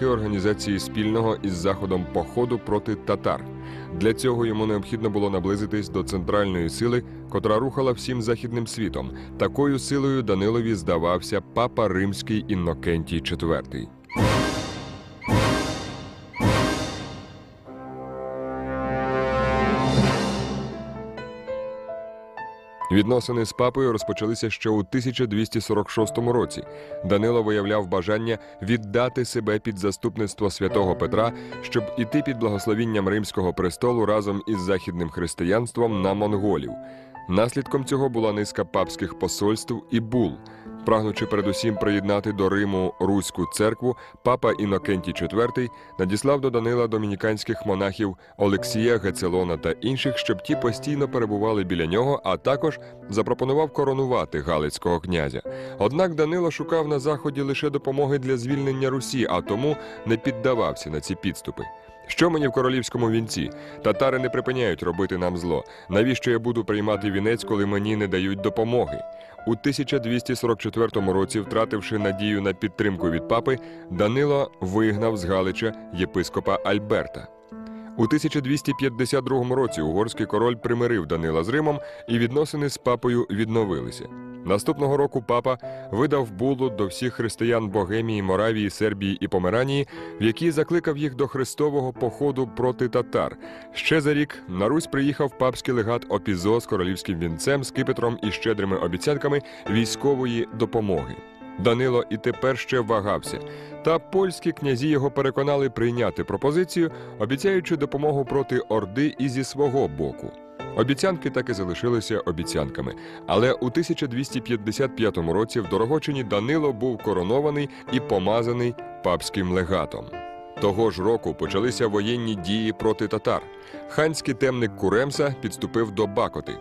роки організації спільного із заходом походу проти татар. Для цього йому необхідно було наблизитись до центральної сили, котра рухала всім західним світом. Такою силою Данилові здавався папа римський Іннокентій IV. Відносини з папою розпочалися ще у 1246 році. Данило виявляв бажання віддати себе під заступництво святого Петра, щоб іти під благословінням римського престолу разом із західним християнством на монголів. Наслідком цього була низка папських посольств і бул. Прагнучи передусім приєднати до Риму Руську церкву, папа Інокентій IV надіслав до Данила домініканських монахів Олексія, Гецелона та інших, щоб ті постійно перебували біля нього, а також запропонував коронувати Галицького князя. Однак Данило шукав на заході лише допомоги для звільнення Русі, а тому не піддавався на ці підступи. Що мені в королівському вінці? Татари не припиняють робити нам зло. Навіщо я буду приймати вінець, коли мені не дають допомоги? У 1244 році, втративши надію на підтримку від папи, Данило вигнав з Галича єпископа Альберта. У 1252 році угорський король примирив Данила з Римом, і відносини з папою відновилися. Наступного року папа видав булу до всіх християн Богемії, Моравії, Сербії і Померанії, в якій закликав їх до хрестового походу проти татар. Ще за рік на Русь приїхав папський легат Опізо з королівським вінцем, скипетром і щедрими обіцянками військової допомоги. Данило і тепер ще вагався. Та польські князі його переконали прийняти пропозицію, обіцяючи допомогу проти Орди і зі свого боку. Обіцянки так і залишилися обіцянками. Але у 1255 році в Дорогочині Данило був коронований і помазаний папським легатом. Того ж року почалися воєнні дії проти татар. Ханський темник Куремса підступив до Бакоти.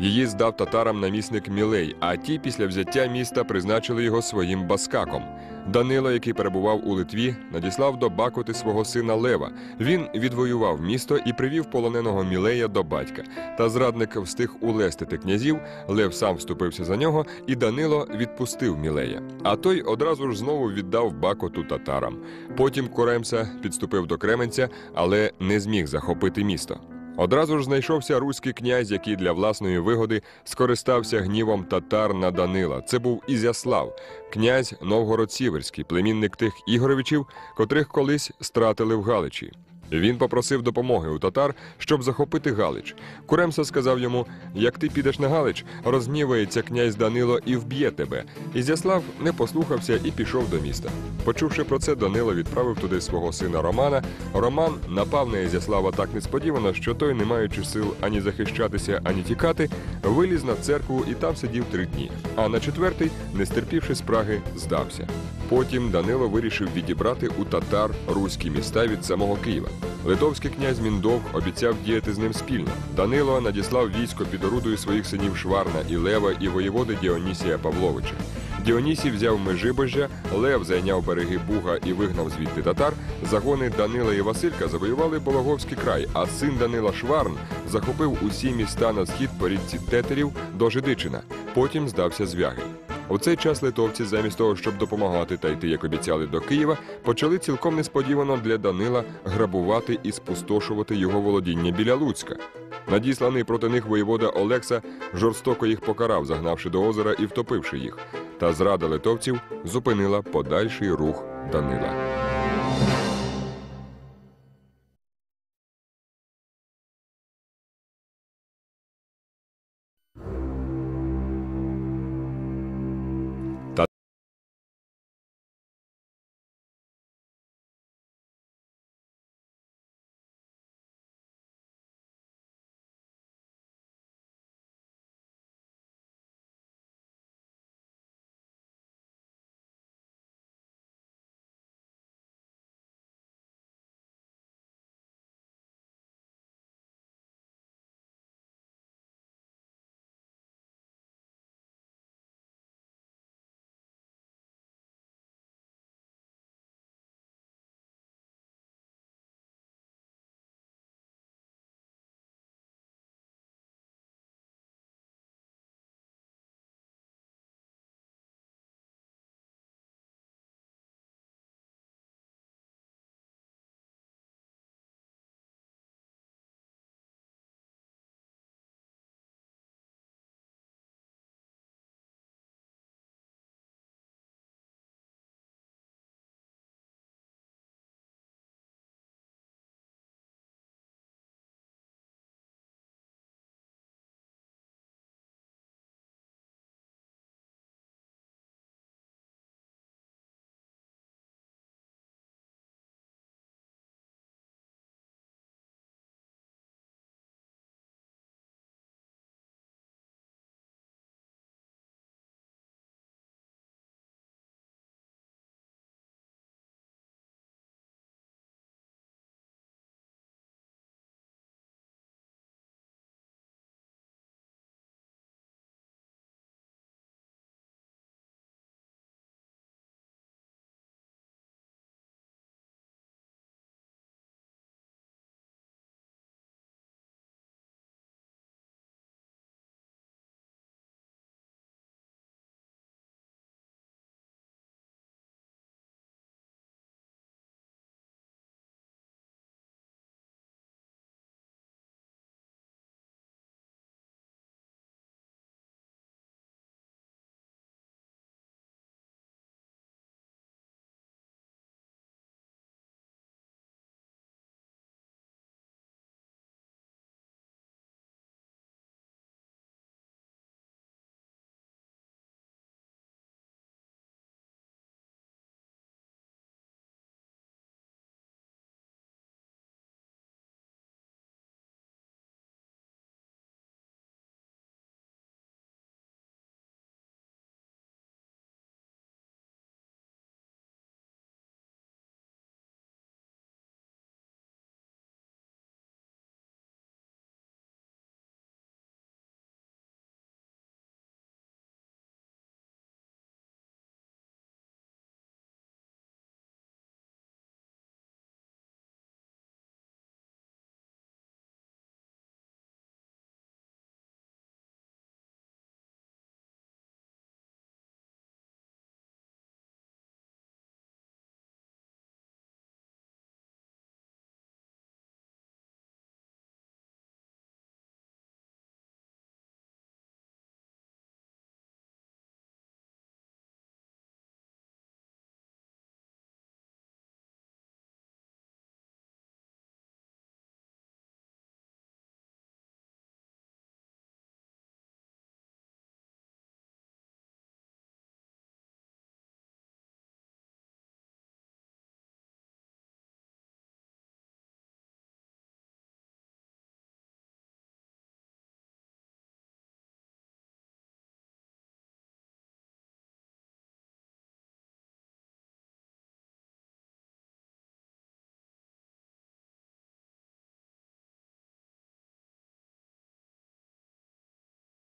Її здав татарам намісник Мілей, а ті після взяття міста призначили його своїм баскаком. Данило, який перебував у Литві, надіслав до Бакоти свого сина Лева. Він відвоював місто і привів полоненого Мілея до батька. Та зрадник встиг улестити князів. Лев сам вступився за нього, і Данило відпустив Мілея. А той одразу ж знову віддав Бакоту татарам. Потім Куремса підступив до Кременця, але не зміг захопити місто. Одразу ж знайшовся руський князь, який для власної вигоди скористався гнівом татар на Данила. Це був Ізяслав, князь Новгород-Сіверський, племінник тих Ігоровичів, котрих колись стратили в Галичі. Він попросив допомоги у татар, щоб захопити Галич. Куремса сказав йому: як ти підеш на Галич, розгнівається князь Данило і вб'є тебе. Ізяслав не послухався і пішов до міста. Почувши про це, Данило відправив туди свого сина Романа. Роман напав на Ізяслава так несподівано, що той, не маючи сил ані захищатися, ані тікати, виліз на церкву і там сидів три дні. А на четвертий, не стерпівши спраги, здався. Потім Данило вирішив відібрати у татар руські міста від самого Києва. Литовський князь Міндовг обіцяв діяти з ним спільно. Данило надіслав військо під орудою своїх синів Шварна і Лева і воєводи Діонісія Павловича. Діонісій взяв Межибожжя, Лев зайняв береги Буга і вигнав звідти татар. Загони Данила і Василька завоювали Пологовський край, а син Данила Шварн захопив усі міста на схід по річці Тетерів до Жидичина. Потім здався Звягель. У цей час литовці, замість того, щоб допомагати та йти, як обіцяли, до Києва, почали цілком несподівано для Данила грабувати і спустошувати його володіння біля Луцька. Надісланий проти них воєвода Олекса жорстоко їх покарав, загнавши до озера і втопивши їх. Та зрада литовців зупинила подальший рух Данила.